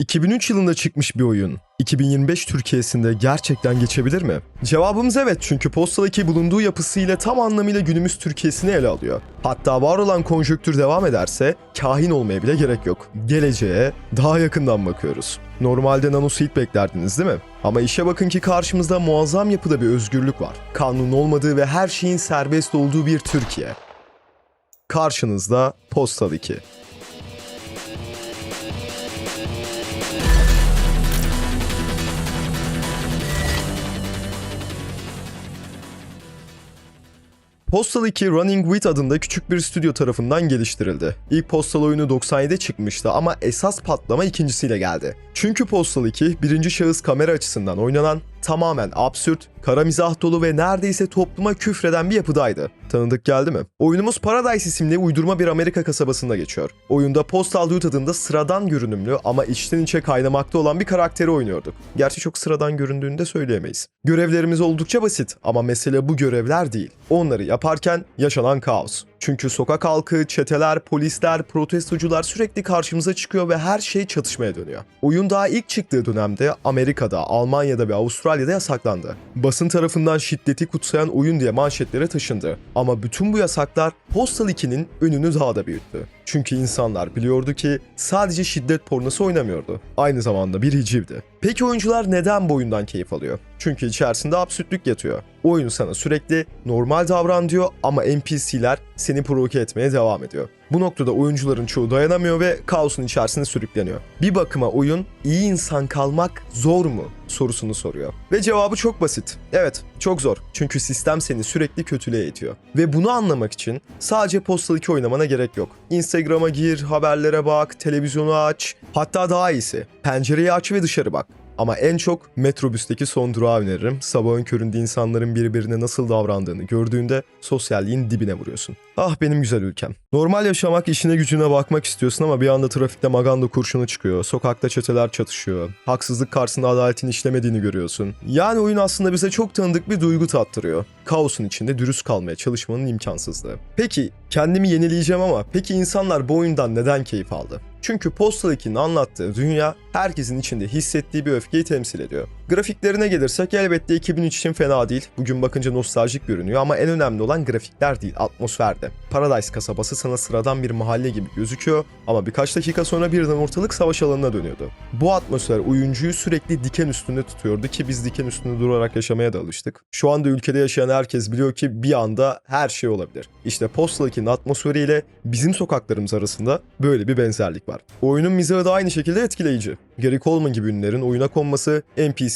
2003 yılında çıkmış bir oyun. 2025 Türkiye'sinde gerçekten geçebilir mi? Cevabımız evet çünkü Postal 2 bulunduğu yapısıyla tam anlamıyla günümüz Türkiye'sini ele alıyor. Hatta var olan konjonktür devam ederse kahin olmaya bile gerek yok. Geleceğe daha yakından bakıyoruz. Normalde nanosuit beklerdiniz değil mi? Ama işe bakın ki karşımızda muazzam yapıda bir özgürlük var. Kanun olmadığı ve her şeyin serbest olduğu bir Türkiye. Karşınızda Postal 2. Postal 2 Running With adında küçük bir stüdyo tarafından geliştirildi. İlk Postal oyunu 97'de çıkmıştı ama esas patlama ikincisiyle geldi. Çünkü Postal 2 birinci şahıs kamera açısından oynanan tamamen absürt, kara mizah dolu ve neredeyse topluma küfreden bir yapıdaydı. Tanıdık geldi mi? Oyunumuz Paradise isimli uydurma bir Amerika kasabasında geçiyor. Oyunda Postal Youth adında sıradan görünümlü ama içten içe kaynamakta olan bir karakteri oynuyorduk. Gerçi çok sıradan göründüğünü de söyleyemeyiz. Görevlerimiz oldukça basit ama mesele bu görevler değil. Onları yaparken yaşanan kaos. Çünkü sokak halkı, çeteler, polisler, protestocular sürekli karşımıza çıkıyor ve her şey çatışmaya dönüyor. Oyun daha ilk çıktığı dönemde Amerika'da, Almanya'da ve Avustralya'da yasaklandı. Basın tarafından şiddeti kutsayan oyun diye manşetlere taşındı. Ama bütün bu yasaklar Postal 2'nin önünü daha da büyüttü. Çünkü insanlar biliyordu ki sadece şiddet pornosu oynamıyordu. Aynı zamanda bir hicivdi. Peki oyuncular neden bu oyundan keyif alıyor? Çünkü içerisinde absürtlük yatıyor. Oyun sana sürekli normal davran diyor ama NPC'ler seni provoke etmeye devam ediyor. Bu noktada oyuncuların çoğu dayanamıyor ve kaosun içerisine sürükleniyor. Bir bakıma oyun iyi insan kalmak zor mu sorusunu soruyor. Ve cevabı çok basit. Evet, çok zor. Çünkü sistem seni sürekli kötülüğe itiyor. Ve bunu anlamak için sadece Postal 2 oynamana gerek yok. Instagram'a gir, haberlere bak, televizyonu aç. Hatta daha iyisi, pencereyi aç ve dışarı bak. Ama en çok metrobüsteki son durağı öneririm. Sabahın köründe insanların birbirine nasıl davrandığını gördüğünde sosyalliğin dibine vuruyorsun. Ah benim güzel ülkem. Normal yaşamak, işine gücüne bakmak istiyorsun ama bir anda trafikte maganda kurşunu çıkıyor. Sokakta çeteler çatışıyor. Haksızlık karşısında adaletin işlemediğini görüyorsun. Yani oyun aslında bize çok tanıdık bir duygu tattırıyor. Kaosun içinde dürüst kalmaya çalışmanın imkansızlığı. Peki kendimi yenileyeceğim ama peki insanlar bu oyundan neden keyif aldı? Çünkü Postal 2'nin anlattığı dünya herkesin içinde hissettiği bir öfkeyi temsil ediyor. Grafiklerine gelirsek elbette 2003 için fena değil. Bugün bakınca nostaljik görünüyor ama en önemli olan grafikler değil, atmosferde. Paradise kasabası sana sıradan bir mahalle gibi gözüküyor ama birkaç dakika sonra birden ortalık savaş alanına dönüyordu. Bu atmosfer oyuncuyu sürekli diken üstünde tutuyordu ki biz diken üstünde durarak yaşamaya da alıştık. Şu anda ülkede yaşayan herkes biliyor ki bir anda her şey olabilir. İşte Postal 2'nin atmosferiyle bizim sokaklarımız arasında böyle bir benzerlik var. Oyunun mizahı da aynı şekilde etkileyici. Gary Coleman gibi ünlülerin oyuna konması,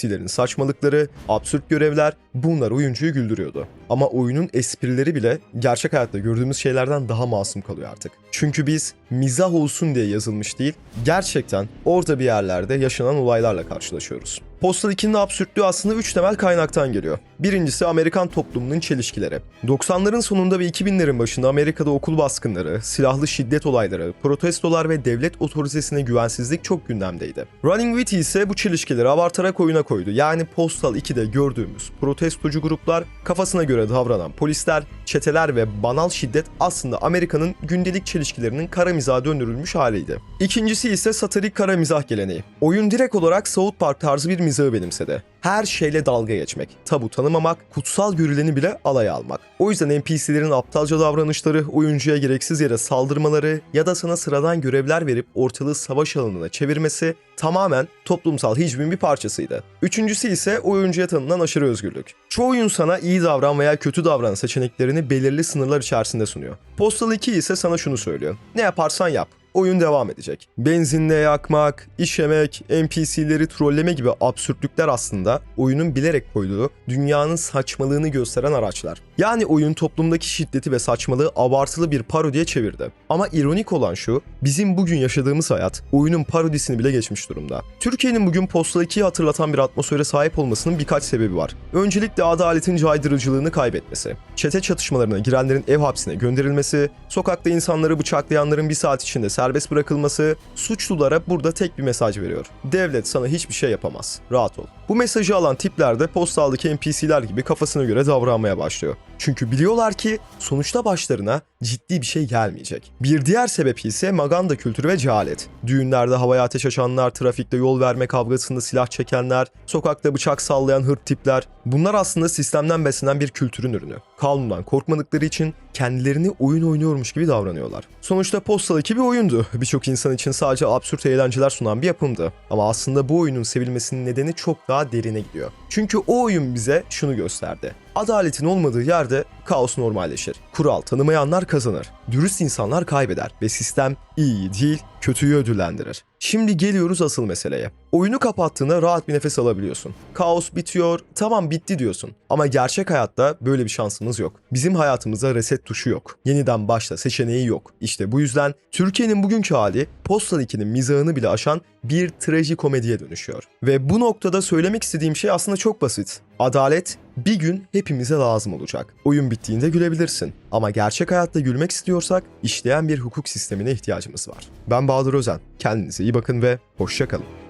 NPC'lerin saçmalıkları, absürt görevler bunlar oyuncuyu güldürüyordu. Ama oyunun esprileri bile gerçek hayatta gördüğümüz şeylerden daha masum kalıyor artık. Çünkü biz mizah olsun diye yazılmış değil, gerçekten orada bir yerlerde yaşanan olaylarla karşılaşıyoruz. Postal 2'nin absürtlüğü aslında 3 temel kaynaktan geliyor. Birincisi Amerikan toplumunun çelişkileri. 90'ların sonunda ve 2000'lerin başında Amerika'da okul baskınları, silahlı şiddet olayları, protestolar ve devlet otoritesine güvensizlik çok gündemdeydi. Running With ise bu çelişkileri abartarak oyuna koydu. Yani Postal 2'de gördüğümüz protestocu gruplar, kafasına göre davranan polisler, çeteler ve banal şiddet aslında Amerika'nın gündelik çelişkilerinin kara mizaha döndürülmüş haliydi. İkincisi ise satirik kara mizah geleneği. Oyun direkt olarak South Park tarzı bir mizahı benimsedi. Her şeyle dalga geçmek, tabu tanımamak, kutsal görüleni bile alaya almak. O yüzden NPC'lerin aptalca davranışları, oyuncuya gereksiz yere saldırmaları ya da sana sıradan görevler verip ortalığı savaş alanına çevirmesi tamamen toplumsal hicvin bir parçasıydı. Üçüncüsü ise oyuncuya tanınan aşırı özgürlük. Çoğu oyun sana iyi davran veya kötü davran seçeneklerini belirli sınırlar içerisinde sunuyor. Postal 2 ise sana şunu söylüyor. Ne yaparsan yap oyun devam edecek. Benzinle yakmak, işemek, NPC'leri trolleme gibi absürtlükler aslında oyunun bilerek koyduğu dünyanın saçmalığını gösteren araçlar. Yani oyun toplumdaki şiddeti ve saçmalığı abartılı bir parodiye çevirdi. Ama ironik olan şu, bizim bugün yaşadığımız hayat oyunun parodisini bile geçmiş durumda. Türkiye'nin bugün Postal 2'yi hatırlatan bir atmosfere sahip olmasının birkaç sebebi var. Öncelikle adaletin caydırıcılığını kaybetmesi, çete çatışmalarına girenlerin ev hapsine gönderilmesi, sokakta insanları bıçaklayanların bir saat içinde serbest bırakılması, suçlulara burada tek bir mesaj veriyor. Devlet sana hiçbir şey yapamaz. Rahat ol. Bu mesajı alan tipler de postaldaki NPC'ler gibi kafasına göre davranmaya başlıyor. Çünkü biliyorlar ki sonuçta başlarına ciddi bir şey gelmeyecek. Bir diğer sebep ise maganda kültürü ve cehalet. Düğünlerde havaya ateş açanlar, trafikte yol verme kavgasında silah çekenler, sokakta bıçak sallayan hırt tipler. Bunlar aslında sistemden beslenen bir kültürün ürünü. Kanundan korkmadıkları için kendilerini oyun oynuyormuş gibi davranıyorlar. Sonuçta Postal 2 bir oyundu. Birçok insan için sadece absürt eğlenceler sunan bir yapımdı. Ama aslında bu oyunun sevilmesinin nedeni çok daha derine gidiyor. Çünkü o oyun bize şunu gösterdi. Adaletin olmadığı yerde kaos normalleşir. Kural tanımayanlar kazanır. Dürüst insanlar kaybeder ve sistem iyiyi değil kötüyü ödüllendirir. Şimdi geliyoruz asıl meseleye. Oyunu kapattığında rahat bir nefes alabiliyorsun. Kaos bitiyor, tamam bitti diyorsun. Ama gerçek hayatta böyle bir şansımız yok. Bizim hayatımızda reset tuşu yok. Yeniden başla seçeneği yok. İşte bu yüzden Türkiye'nin bugünkü hali Postal 2'nin mizahını bile aşan bir trajikomediye dönüşüyor. Ve bu noktada söylemek istediğim şey aslında çok basit. Adalet bir gün hepimize lazım olacak. Oyun bittiğinde gülebilirsin. Ama gerçek hayatta gülmek istiyorsak işleyen bir hukuk sistemine ihtiyacımız var. Ben Bahadır Özen. Kendinize iyi bakın ve hoşça kalın.